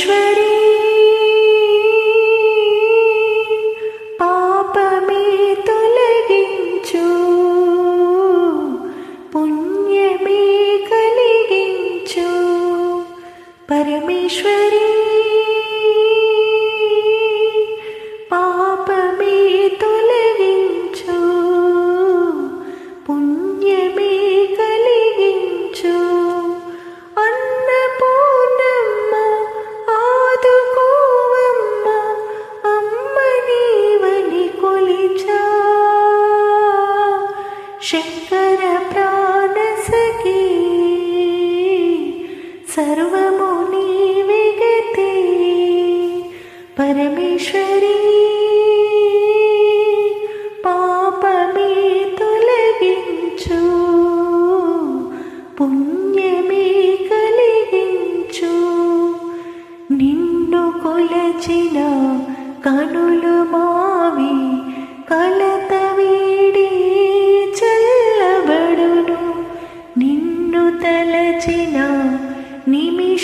పరమేశ్వరి పాపమే తొలగించు పుణ్యమే కలిగించు పరమేశ్వరి శంకర ప్రాణసఖీ సర్వము నీవిగతి పరమేశ్వరీ పరమేశ్వరి. పాపమే తొలగించు. పుణ్యమే కలిగించు. నిన్ను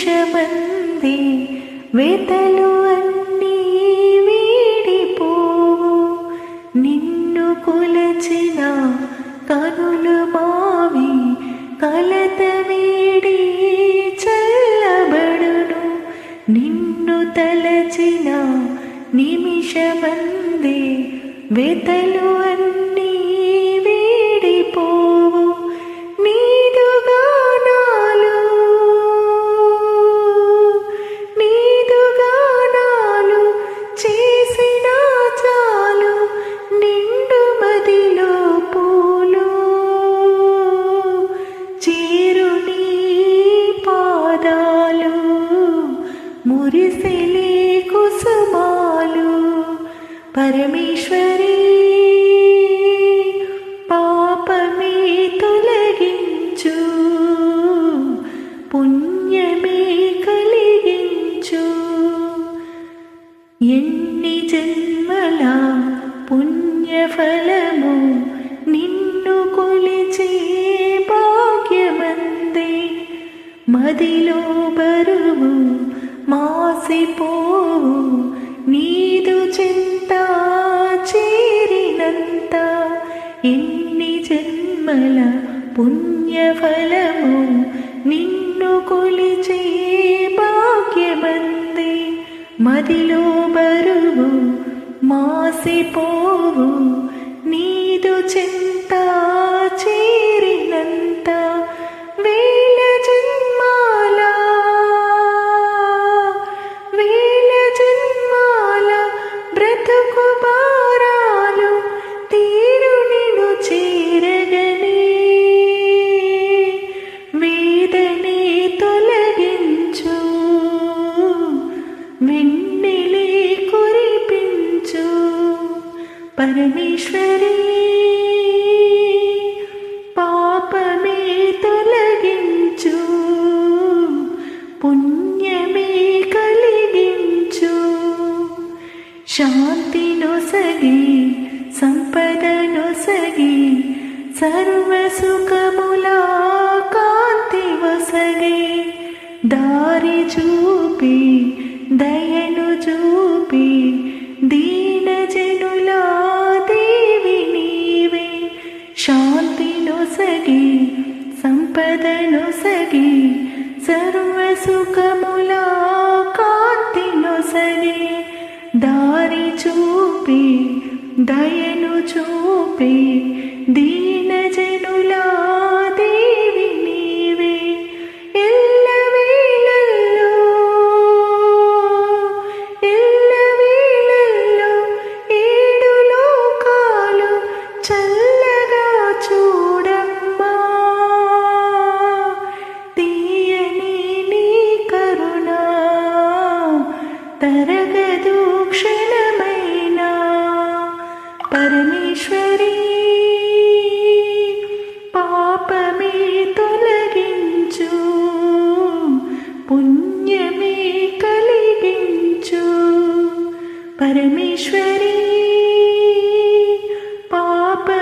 నిమిషమంది వెతలు అన్నీ వీడిపోవు. నిన్ను కొలచిన కనులు మావి కలత వీడి చల్లబడును. నిన్ను తలచిన నిమిషమందే వెతలు అన్నీ పరమేశ్వరి పాపమే తొలగించు పుణ్యమే కలిగించు ఎన్ని జన్మల పుణ్యఫలము నిన్ను కొలిచే భాగ్యమందే మదిలో బరువు మాసిపోవు ఎన్ని జన్మల పుణ్యఫలము నిన్ను కొలిచే భాగ్యమంది. మదిలో బరువు మాసిపోవు నీదు చెంది పరమేశ్వరి పాపమే తొలగించు పుణ్యమే కలిగించు శాంతి నొసగి సంపద కాంతి వసగి దారి చూపి దయ సర్వ సుఖములా కాంతిలో సరి దారి చూపి దయను చూపి దీనజనులా परमेश्वर